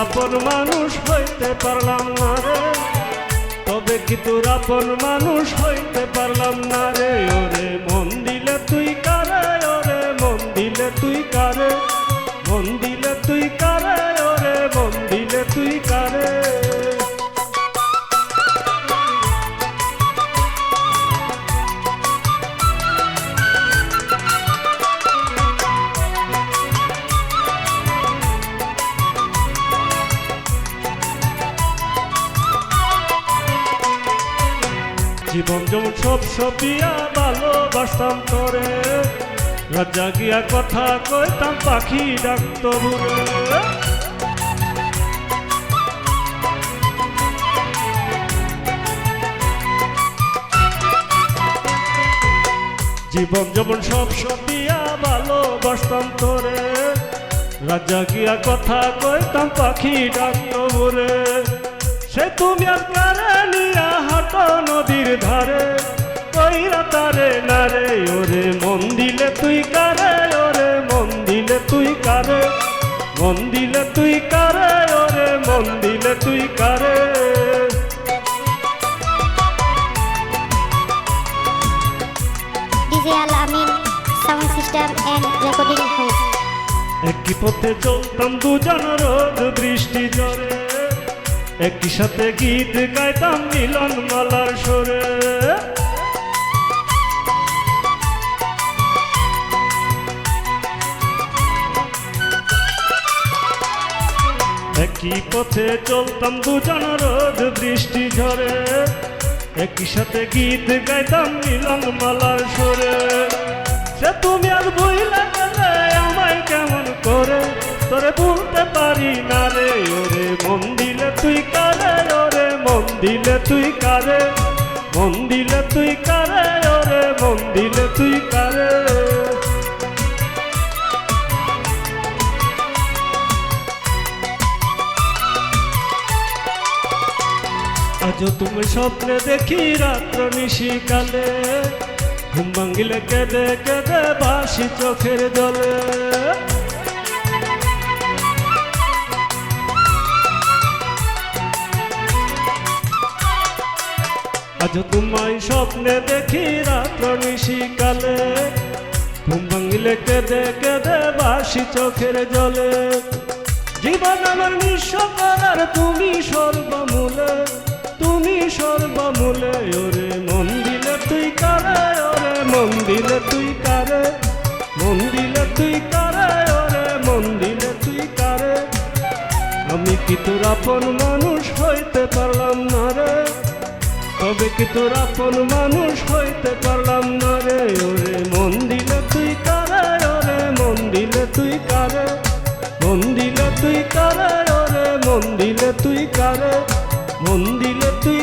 আপন মানুষ হইতে পারলাম না রে। তবে কি তোর আপন মানুষ হইতে পারলাম না রে? ওরে মন দিলে তুই কারে? ওরে মন দিলে তুই কারে? মন দিলে তুই কারে? ওরে মন দিলে তুই কারে? জীবন যেমন সব সপিয়া ভালোবাসতাম তোরে। লজ্জা গিয়া কথা কইতাম পাখি ডাকত জীবন যেমন সব সপিয়া ভালোবাসতাম তোরে। রাজা গিয়া কথা কইতাম পাখি ডাকত সে তুমি আপনার নিয়া হাট নদীর ধারে কইরা তারে নারে ওরে মন দিলে তুই কারে ওরে মন দিলে তুই কারে মন দিলে তুই কারে ওরে মন দিলে তুই কারে। সাউন্ড সিস্টেম রেকর্ডিং হাউস একই পথে চলতাম দুজন রোদ বৃষ্টি জরে একই সাথে গীত গাইতাম মিলন মালার সরে একই পথে চলতাম দুজন রোদ বৃষ্টি ঝরে। একই সাথে গীত গাইতাম মিলন মালার সরে সে তুমি আর বইলা আমায় কেমন করে? তোরে বলতে পারি না রে, ওরে মন দিলে তুই কারে, ওরে মন দিলে তুই কারে মন দিলে তুই কারে, ওরে মন দিলে তুই কারে। আজও তুমি স্বপ্নে দেখি রাত্র নিশিকালে, ঘুম ভাঙ্গিলে কেঁদে কেঁদে বাসি চোখের জলে। আজ তোমায় স্বপ্নে দেখি রাত্র নিশিকালে ঘুম ভাঙ্গিলে কেঁদে কেঁদে বাসি চোখের জলে। জীবন আমার নিঃস্ব করার তুমি সর্বমূলে। তুমি সর্বমূলে, ওরে মন দিলে তুই কারে, ওরে মন দিলে তুই কারে। মন দিলে তুই কারে, ওরে মন দিলে তুই কারে। আমি কি তোর আপন মানুষ হইতে পারলাম তবে কি তোর আপন মানুষ হইতে পারলাম না রে? ওরে মন দিলে তুই কারে? ওরে মন দিলে তুই কারে? মন দিলে তুই কারে? ওরে মন দিলে তুই কারে? মন দিলে তুই